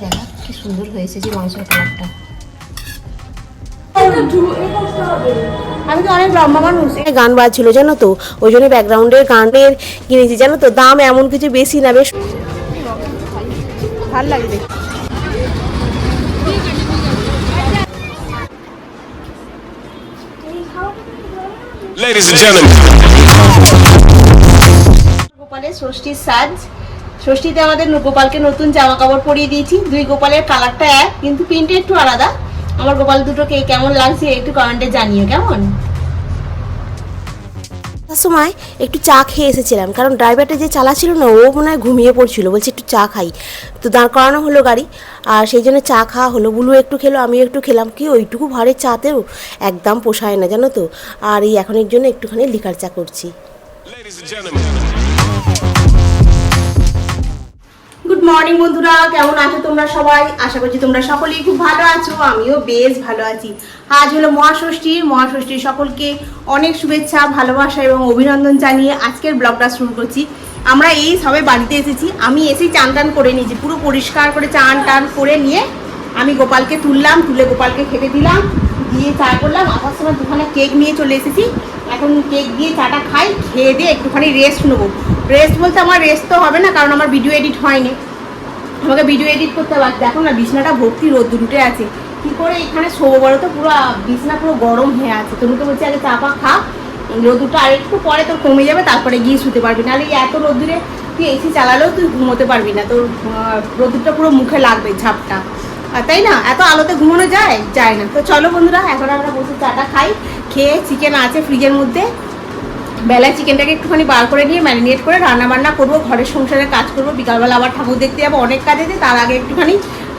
দেখা কি সুন্দর হয়েছে যে মাংসের কালারটা। আমি তো অনেক লম্বা মানুষ। গান বাজছিল জানো তো? ওই জন্য ব্যাকগ্রাউন্ডের গানের কিনেছি জানো তো? দাম এমন কিছু বেশি না বেশ ভালো লাগে দেখতে Ladies and gentlemen. গোপালের ষষ্ঠীর সাজ। ষষ্ঠীতে আমাদের গোপালকে নতুন জামা কাপড় পরিয়ে দিয়েছি। দুই গোপালের কালারটা এক কিন্তু প্রিন্টটা একটু আলাদা। আমার গোপাল দুটোকে কেমন লাগছে একটু কমেন্টে জানিও কেমন? তার সময় একটু চা খেয়ে এসেছিলাম কারণ ড্রাইভারটা যে চালাচ্ছিল না ও মনে হয় ঘুমিয়ে পড়ছিল। বলছে একটু চা খাই। তো দাঁড় করানো হলো গাড়ি আর সেই জন্য চা খাওয়া হলো। বুলু একটু খেলো আমিও একটু খেলাম। কি ওইটুকু ভারের চাতেও একদম পোষায় না জানো তো? আর এই এখনের জন্য একটুখানি লিকার চা করছি। মর্নিং বন্ধুরা। কেমন আছো তোমরা সবাই? আশা করছি তোমরা সকলেই খুব ভালো আছো, আমিও বেশ ভালো আছি। আজ হলো মহাষষ্ঠী। মহাষষ্ঠীর সকলকে অনেক শুভেচ্ছা, ভালোবাসা এবং অভিনন্দন জানিয়ে আজকের ব্লগটা শুরু করছি। আমরা এই সবে বাড়িতে এসেছি। আমি এসেই চান টান করে নিয়েছি, পুরো পরিষ্কার করে চান টান করে নিয়ে আমি গোপালকে তুললাম, তুলে গোপালকে খেতে দিলাম, দিয়ে চা করলাম। আসার সময় দুখানা কেক নিয়ে চলে এসেছি। এখন কেক দিয়ে চাটা খাই, খেয়ে দিয়ে একটুখানি রেস্ট নেব। রেস্ট বলতে আমার রেস্ট তো হবে না, কারণ আমার ভিডিও এডিট হয়নি। আমাকে ভিডিও এডিট করতে হবে। দেখো না, বিছনাটা ভর্তি রোদ উঠে আছে। কি করে এখানে শোবো বলো তো? পুরো বিছনা পুরো গরম হয়ে আছে। তুমি তো বলছি, আগে চা পা খা। রোদুটা আর একটু পরে তোর কমে যাবে, তারপরে গিয়ে শুতে পারবি। নাহলে এত রোদ্দুরে তুই এসি চালালেও তুই ঘুমোতে পারবি না। তোর রোদুরটা পুরো মুখে লাগবে ঝাপটা। তাই না? এত আলোতে ঘুমানো যায়? যায় না। তো চলো বন্ধুরা, এখন আমরা বসে চাটা খাই। খেয়ে চিকেন আছে ফ্রিজের মধ্যে। বেলায় চিকেনটাকে একটুখানি বার করে নিয়ে ম্যারিনেট করে রান্না বান্না করব, ঘরের সংসারে কাজ করব। বিকালবেলা আবার ঠাকুর দেখতে যাব, অনেক কাজ আছে, তার আগে একটুখানি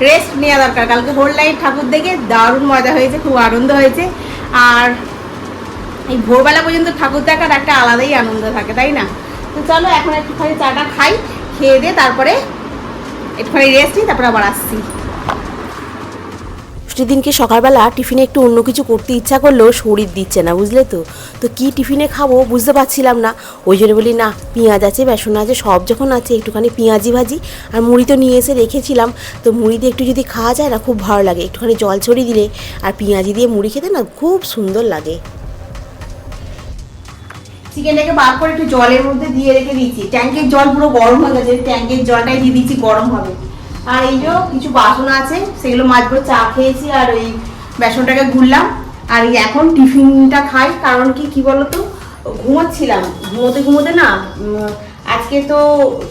রেস্ট নেওয়া দরকার। কালকে হোল নাইট ঠাকুর দেখে দারুণ মজা হয়েছে, খুব আনন্দ হয়েছে। আর এই ভোরবেলা পর্যন্ত ঠাকুর দেখার একটা আলাদাই আনন্দ থাকে, তাই না? তো চলো এখন একটুখানি চাটা খাই, খেয়ে দিয়ে তারপরে একটুখানি রেস্ট নিই, তারপরে আবার আসছি। দিনকে সকালবেলা টিফিনে একটু অন্য কিছু করতে ইচ্ছা করলেও শরীর দিচ্ছে না, বুঝলে তো? তো কি টিফিনে খাব বুঝতে পারছিলাম না। ওই জন্য বলি, না, পেঁয়াজ আছে, বেসন আছে, সব যখন আছে, একটুখানি পেঁয়াজি ভাজি আর মুড়ি তো নিয়ে এসে রেখেছিলাম। তো মুড়ি দিয়ে একটু যদি খাওয়া যায় না, খুব ভালো লাগে। একটুখানি জল ছড়িয়ে দিলে আর পেঁয়াজি দিয়ে মুড়ি খেতে না খুব সুন্দর লাগে। চিকেনটাকে বার করে একটু জলের মধ্যে দিয়ে রেখে দিয়েছি ট্যাঙ্কের জল পুরো গরম হয়ে গেছে। ট্যাঙ্কের জলটাই দিয়ে দিচ্ছি, গরম হবে। আর এই যে কিছু বাসন আছে, সেগুলো মাজবো চা খেয়েছি আর ওই বেসনটাকে ঘুরলাম। আর এখন টিফিনটা খাই, কারণ কি কি বলতো? ঘুমোচ্ছিলাম। ঘুমোতে ঘুমোতে না আজকে তো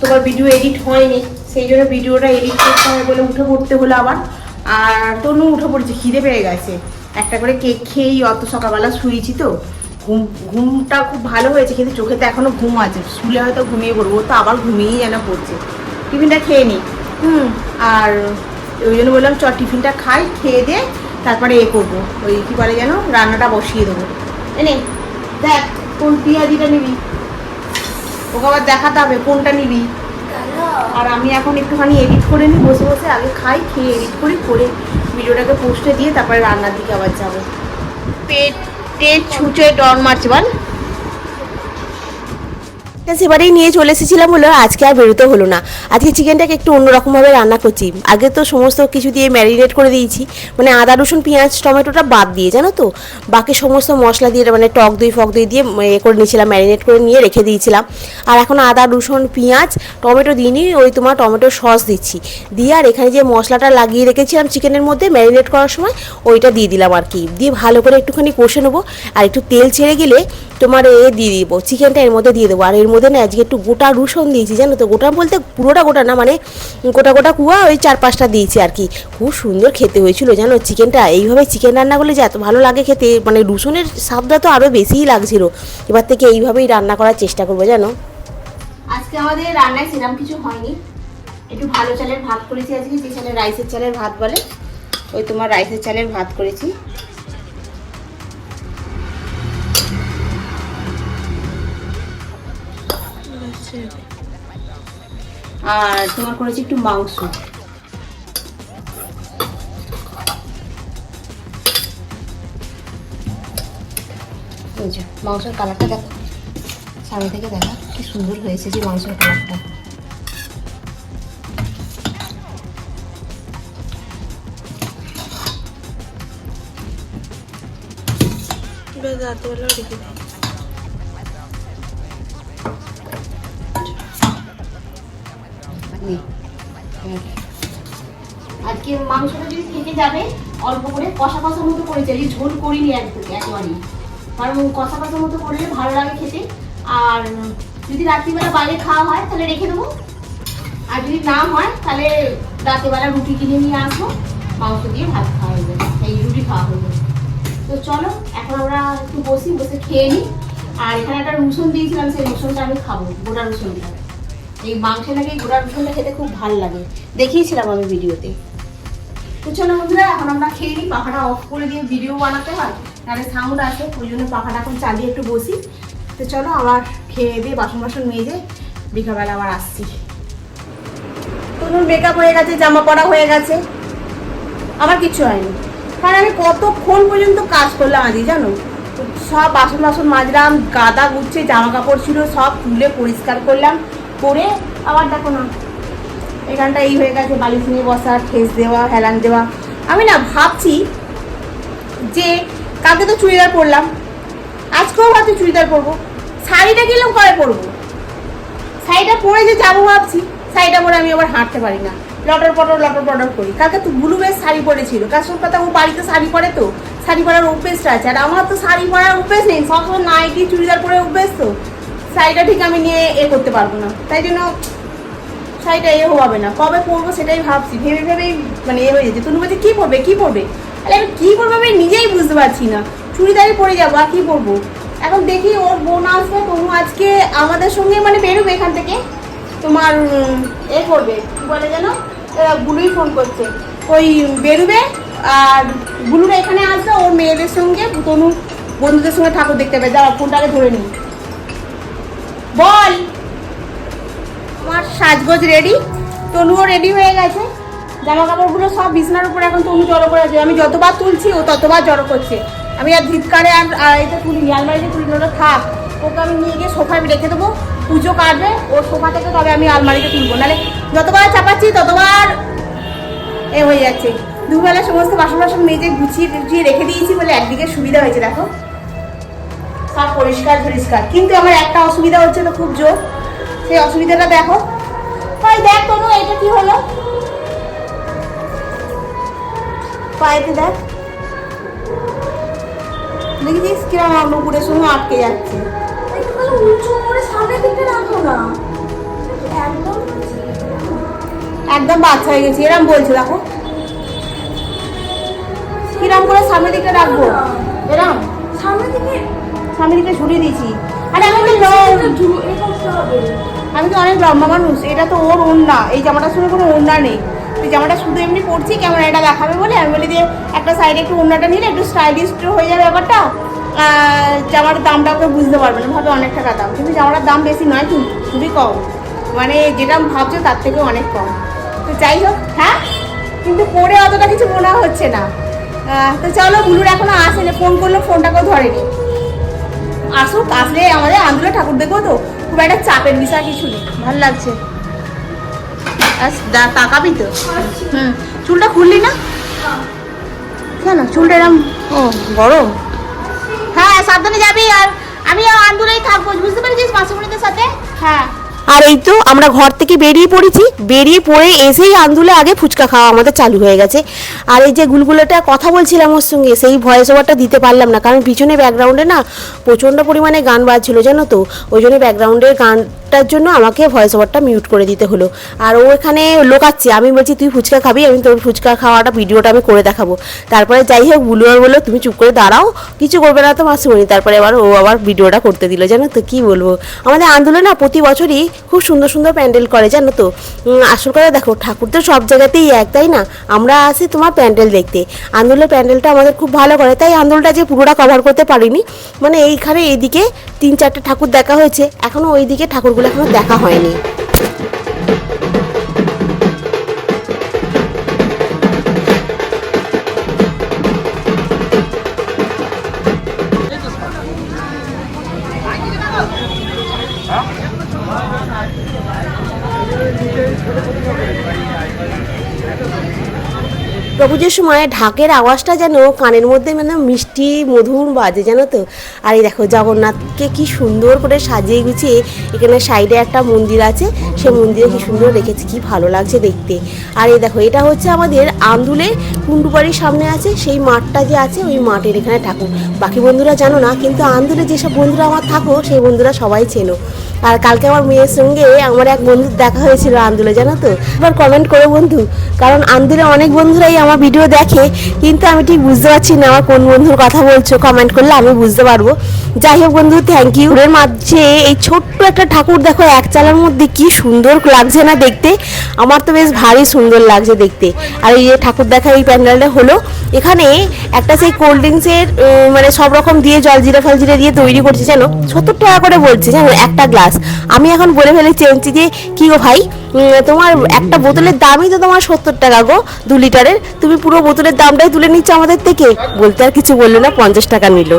তোমার ভিডিও এডিট হয়নি, সেই জন্য ভিডিওটা এডিট করতে হবে বলে উঠে পড়তে হলো আবার। আর তনু উঠে পড়েছে, খিদে পেয়ে গেছে। একটা করে কেক খেয়েই অত সকালবেলা শুয়েছি তো। ঘুম, ঘুমটা খুব ভালো হয়েছে, কিন্তু চোখে তো এখনও ঘুম আছে। শুলে হয়তো ঘুমিয়ে পড়ব তো আবার ঘুমিয়েই যেন পড়ছে। টিফিনটা খেয়ে নিই হুম আর ওই জন্য বললাম চ টিফিনটা খাই খেয়ে দিয়ে তারপরে এ করব। ওই কী বলে যেন রান্নাটা বসিয়ে দেবো। এনে দেখ কোন পেঁয়াজিটা নিবি? ওকে আবার দেখাতে হবে কোনটা নিবি? আর আমি এখন একটুখানি এডিট করে নিই বসে বসে আগে খাই খেয়ে এডিট করি করে ভিডিওটাকে পোস্টে দিয়ে তারপরে রান্নার দিকে আবার যাব। পেটে ছুঁচে ডর মারছে বল। সেবারেই নিয়ে চলে এসেছিলাম হলো আজকে আর বেরোতে হলো না। আজকে চিকেনটাকে একটু অন্যরকমভাবে রান্না করছি। আগে তো সমস্ত কিছু দিয়ে ম্যারিনেট করে দিয়েছি। মানে আদা, রসুন, পেঁয়াজ, টমেটোটা বাদ দিয়ে, জানো তো? বাকি সমস্ত মশলা দিয়ে মানে টক দই, ফক দই দিয়ে এ করে নিয়েছিলাম, ম্যারিনেট করে নিয়ে রেখে দিয়েছিলাম। আর এখন আদা, রসুন, পেঁয়াজ, টমেটো দিইনি ওই তোমার টমেটো সস দিচ্ছি। দিয়ে আর এখানে যে মশলাটা লাগিয়ে রেখেছিলাম চিকেনের মধ্যে ম্যারিনেট করার সময়, ওইটা দিয়ে দিলাম আর কি। দিয়ে ভালো করে একটুখানি কষে নেব। আর একটু তেল ছেড়ে গেলে তোমার এ দিয়ে দিব, চিকেনটা এর মধ্যে দিয়ে দেবো। আর এর মধ্যে না আজকে একটু গোটা রসুন দিয়েছি, জানো তো? গোটা বলতে পুরোটা গোটা না মানে গোটা গোটা কুয়া ওই চার পাঁচটা দিয়েছি আর কি। খুব সুন্দর খেতে হয়েছিল, জানো চিকেনটা? এইভাবে চিকেন রান্না করলে যে এত ভালো লাগে খেতে মানে রসুনের স্বাদটা তো আরও বেশিই লাগছিল। এবার থেকে এইভাবেই রান্না করার চেষ্টা করব, জানো? আজকে আমাদের রান্নায় সেরকম কিছু হয়নি। একটু ভালো চালের ভাত করেছি আজকে, যে চালের রাইসের চালের ভাত বলে, ওই তোমার রাইসের চালের ভাত করেছি। আর তোমার করেছি একটু মাংস। মাংসের কালারটা দেখো। সামনে থেকে দেখা, কি সুন্দর হয়েছে যে মাংসের কালারটা রাত্রেবেলা রেখে আজকে মাংসটা যদি থেকে যাবে, অল্প করে কষা কষা মতো করে যাই ঝোল করিনি একদম একেবারেই। কারণ কষা কষা মতো করলে ভালো লাগে খেতে। আর যদি রাত্রিবেলা বাইরে খাওয়া হয়, তাহলে রেখে দেবো। আর যদি না হয়, তাহলে রাত্রিবেলা রুটি কিনে নিয়ে আসব। মাংস দিয়ে ভাত খাওয়া হয়ে যাবে। এই রুটি খাওয়া হয়ে তো চলো, এখন আমরা একটু বসি, বসে খেয়ে নিই আর এখানে একটা রসুন দিয়েছিলাম, সেই রসুনটা আমি খাব, গোটা রসুনটা এই মাংস নাকি গোটা রসুনটা খেতে খুব ভালো লাগে। দেখিয়েছিলাম আমি ভিডিওতে। চলো বন্ধুরা, এখন আমরা খেয়ে নিই, পাখাটা অফ করে দিয়ে ভিডিও বানাতে হয়। তাহলে সাউন্ড আছে ওই জন্য পাখাটা এখন চালিয়ে একটু বসি। তো চলো আবার খেয়ে দিয়ে বাসন বাসন মেজে বিকালবেলা আবার আসছি। তনুর মেকআপ হয়ে গেছে, জামা পড়া হয়ে গেছে। আমার কিছু হয়নি। কারণ আমি কতক্ষণ পর্যন্ত কাজ করলাম আদি জানো? সব বাসন বাসন মাজলাম, গাদা গুচ্ছে জামা কাপড় ছিল, সব তুলে পরিষ্কার করলাম। করে আবার দেখো না। এখানটা এই হয়ে গেছে, বালিশ নিয়ে বসা, ঠেস দেওয়া, হেলান দেওয়া। আমি না ভাবছি যে কালকে তো চুড়িদার পরলাম, আজকেও ভাবছি চুড়িদার পরবো। শাড়িটা কীরকম কবে পরবো। শাড়িটা পরে যে যাব ভাবছি, শাড়িটা পরে আমি আবার হাঁটতে পারি না। লটর পটর লটর পটর করি। কালকে তো ব্লু বেশ শাড়ি পরেছিল। কাস্টমার কথা ও বাড়িতে শাড়ি পরে তো? শাড়ি পরার অভ্যেসটা আছে। আর আমার তো শাড়ি পরার অভ্যেস নেই। সবসময় নাইটি চুড়িদার পরে অভ্যেস তো? শাড়িটা ঠিক আমি নিয়ে এ করতে পারব না। তাই জন্য শাড়িটা এ হবে না। কবে পরবো সেটাই ভাবছি। ভেবে ভেবেই মানে এ হয়ে যাচ্ছে। তুমি বলছে, কী পরবে? কী পরবে? তাহলে আমি কী পরবো আমি নিজেই বুঝতে পারছি না। চুড়িদারই পরে যাব, আর কী পরবো? এখন দেখি ওর বোন আসবে, তনু আজকে আমাদের সঙ্গে মানে বেরোবে এখান থেকে। তোমার এ করবে। বলে যেন? গুলুই ফোন করছে। ওই বেরোবে, আর গুলুরা এখানে আসবে, ওর মেয়েদের সঙ্গে। তনু বন্ধুদের সঙ্গে ঠাকুর দেখতে হবে যাও ফোনটাকে ধরে নিই। সাজগোজ রেডি তনুও রেডি হয়ে গেছে। জামা কাপড়গুলো সব বিছনার উপরে এখন তনু জড়ো করে আছে। আমি যতবার তুলছি, ও ততবার জড়ো করছে। আমি আর ধিৎকারে আর এটা তুলিনি আলমারিতে তুলি ওটা থাক। ওকে আমি নিয়ে গিয়ে সোফায় রেখে দেবো। পুজো কাটবে, ওর সোফা থেকে তবে আমি আলমারিতে তুলবো। নাহলে যতবার চাপাচ্ছি, ততবার এ হয়ে যাচ্ছে। দুবেলা সমস্ত বাসন বাসন মেজে গুছিয়ে গুছিয়ে রেখে দিয়েছি বলে একদিকে সুবিধা হয়েছে, দেখো। সব পরিষ্কার পরিষ্কার কিন্তু আমার একটা অসুবিধা হচ্ছে তো খুব জোর। সেই অসুবিধাটা দেখো। ভাই দেখ তনু এটা কি হলো? পায়েতে দেখ। দেখেছিস কিরম নুপুরের সঙ্গে আটকে যাচ্ছে। উঁচু করে সামনের দিকটা রাখো না। একদম একদম বাচ্চা হয়ে গেছি এরম বলছে দেখো। কিরম করে সামনের দিকে রাখব? এরম? সামনের দিকে সামনের দিকে ঝুলিয়ে দিয়েছি। আরে আমি তো আমি তো অনেক লম্বা মানুষ এটা তো ওর ওড়না। এই জামাটার সঙ্গে কোনো ওড়না নেই। এই জামাটা শুধু এমনি পরছি কেমন এটা দেখাবে বলে? আমি বলি যে একটা সাইডে একটু ওড়নাটা নিলে একটু স্টাইলিশ হয়ে যাবে ব্যাপারটা। জামার দামটা কেউ বুঝতে পারবে না ভাবে অনেক টাকা দাম। কিন্তু জামাটার দাম বেশি নয় কিন্তু খুবই কম। মানে যেটা ভাবছ তার থেকে অনেক কম। তো যাই হোক হ্যাঁ? কিন্তু পরে অতটা কিছু মনে হচ্ছে না। তো চলো বুলুর এখনও আসেনি। ফোন করল ফোনটাকেও ধরেনি। আসুক আসলে আমাদের আন্দোলন ঠাকুর দেখব তো। খুব একটা চাপের বিষয় কিছু নেই। ভালো লাগছে। তাকাবি তো। হুম, চুলটা খুললি না? কেন? চুলটা এরম, ও, গরম? হ্যাঁ সাবধানে যাবি আর আমি আন্দোলনে থাকব, বুঝতে পেরেছিস মাসুমণিদের সাথে? হ্যাঁ। আর এই তো আমরা ঘর থেকে বেরিয়ে পড়েছি। বেরিয়ে পড়ে এসেই আন্দুলে আগে ফুচকা খাওয়া আমাদের চালু হয়ে গেছে। আর এই যে গুলগুলোটা কথা বলছিলাম ওর সঙ্গে, সেই ভয়েস ওভারটা দিতে পারলাম না, কারণ পিছনে ব্যাকগ্রাউন্ডে না প্রচণ্ড পরিমাণে গান বাজছিল, জানো তো? ওই জন্য ব্যাকগ্রাউন্ডের গানটার জন্য আমাকে ভয়েস ওভারটা মিউট করে দিতে হলো। আর ও এখানে লোকাচ্ছে, আমি বলছি, তুই ফুচকা খাবি? আমি তোর ফুচকা খাওয়াটা, ভিডিওটা আমি করে দেখাবো। তারপরে যাই হোক, বুলু আর বলল, তুমি চুপ করে দাঁড়াও, কিছু করবে না তো মাসুমণি। তারপরে আবার ও আবার ভিডিওটা করতে দিল। জানো তো, কী বলব? আমাদের আন্দোলন না প্রতি বছরই খুব সুন্দর সুন্দর প্যান্ডেল করে, জানো তো। আসল করে দেখো, ঠাকুর তো সব জায়গাতেই এক, তাই না? আমরা আসি তোমার প্যান্ডেল দেখতে। আন্দোলনের প্যান্ডেলটা আমাদের খুব ভালো করে, তাই আন্দোলনটা যে পুরোটা কভার করতে পারিনি। মানে এইখানে এইদিকে তিন, চারটে ঠাকুর দেখা হয়েছে, এখনও ওইদিকে ঠাকুরগুলো এখনও দেখা হয়নি। প্রভুজের সময় ঢাকের আওয়াজটা যেন কানের মধ্যে মানে মিষ্টি মধুর বাজে, জানো তো? আর এই দেখো, জগন্নাথকে কি সুন্দর করে সাজিয়ে গুছিয়ে এখানে সাইডে একটা মন্দির আছে। সে মন্দিরে কি সুন্দর রেখেছে, কি ভালো লাগছে দেখতে। আর এই দেখো, এটা হচ্ছে আমাদের আন্দুলের কুন্ডুবাড়ির সামনে আছে। সেই মাঠটা যে আছে, ওই মাঠের এখানে ঠাকুর। বাকি বন্ধুরা জানো না, কিন্তু আন্দুলে যেসব বন্ধুরা আমার থাকো, সেই বন্ধুরা সবাই চেনো। আর কালকে আমার মেয়ের সঙ্গে আমার এক বন্ধুর দেখা হয়েছিল আন্দুলে, জানো তো? এবার কমেন্ট করো বন্ধু। কারণ আন্দুলে অনেক বন্ধুরাই আমার ভিডিও দেখে, কিন্তু আমি ঠিক বুঝতে পারছি না আমার কোন বন্ধুর কথা বলছো কমেন্ট করলে আমি বুঝতে পারব। যাই হোক বন্ধু থ্যাংক ইউ এর মাঝে এই ছোট্ট একটা ঠাকুর দেখো, এক চালার মধ্যে কি সুন্দর লাগছে না দেখতে। আমার তো বেশ ভারী সুন্দর লাগছে দেখতে। আর এই যে ঠাকুর দেখা এই প্যান্ডেলটা হলো, এখানে একটা সেই কোল্ড ড্রিঙ্কসের মানে সব রকম দিয়ে জল জিরা ফল জিরা দিয়ে তৈরি করছে, জানো? সত্তর টাকা করে বলছে, জানো? একটা গ্লাস আমি এখন বলে ফেলে চেয়েছি যে কি গো ভাই? তোমার একটা বোতলের দামই তো তোমার সত্তর টাকা গো দু লিটারের। তুমি পুরো বোতলের দামটাই তুলে নিচ্ছ আমাদের থেকে? বলতে আর কিছু বলল না পঞ্চাশ টাকা নিল।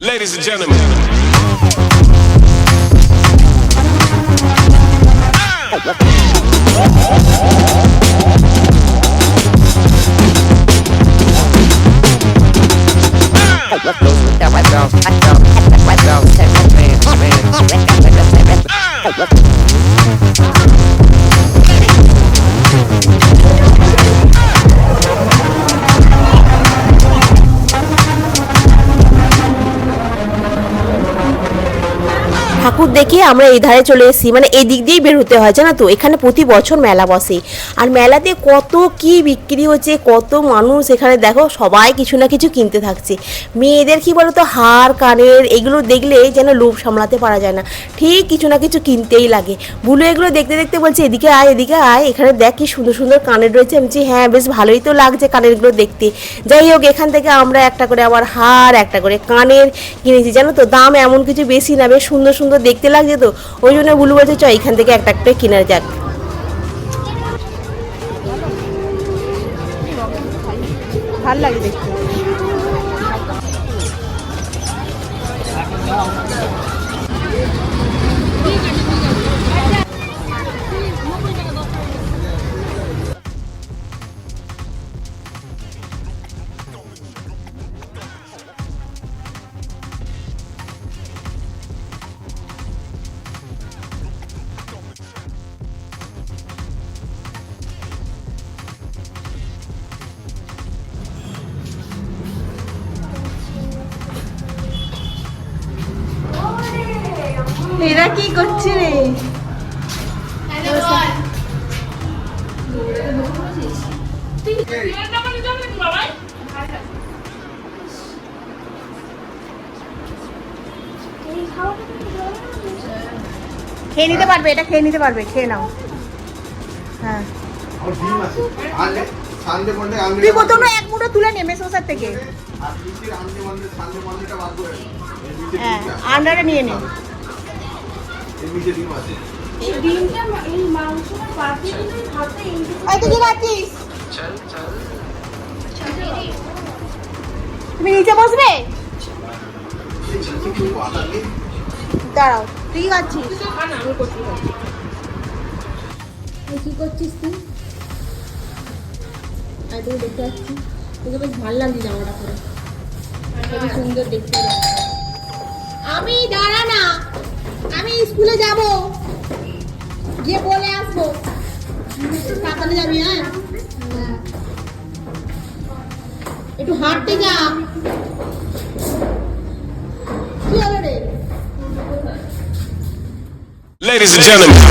Ladies and gentlemen. Hey! ঠাকুর দেখে আমরা এই ধারে চলে এসেছি। মানে এই দিক দিয়েই বের হতে হয়, জানো তো? এখানে প্রতি বছর মেলা বসে। আর মেলাতে কত কি বিক্রি হচ্ছে, কত মানুষ এখানে দেখো, সবাই কিছু না কিছু কিনতে থাকছে। মেয়েদের কি বলতো, হার, কানের, এগুলো দেখলে যেন লোভ সামলাতে পারা যায় না। ঠিক কিছু না কিছু কিনতেই লাগে। বুলু এগুলো দেখতে দেখতে বলছে, এদিকে আয় এদিকে আয়। এখানে দেখ কি সুন্দর সুন্দর কানের রয়েছে। আমি বলছি হ্যাঁ বেশ ভালোই তো লাগছে কানেরগুলো দেখতে। যাই হোক, এখান থেকে আমরা একটা করে আবার হার, একটা করে কানের কিনেছি, জানো তো? দাম এমন কিছু বেশি না, বেশ সুন্দর সুন্দর দেখতে লাগছে তো, ওই জন্য বুলু বলছে, চ, এখান থেকে একটা একটা কেনার যাক। ভালো লাগে দেখতে। এরা কি করছে রে? খেয়ে নিতে পারবে এটা খেয়ে নিতে পারবে খেয়ে নাও। হ্যাঁ। তুই প্রথমে এক মুঠো তুলে নে মেসোসার থেকে। হ্যাঁ আন্ডারে নিয়ে নে। তুমি খাচ্ছিস তুমি নিচে বসবে? দাঁড়াও তুই কি খাচ্ছিস কি করছিস তুই? আর তুমি দেখতে পাচ্ছি তোকে বেশ ভালো লাগছে জামাটা পরে। খুবই সুন্দর দেখতে। আমি দাঁড়া না। আমি স্কুলে যাব। গিয়ে বলে আসব। তাড়াতাড়ি যাবি হ্যাঁ? একটু হাঁটতে যা। Ladies and gentlemen.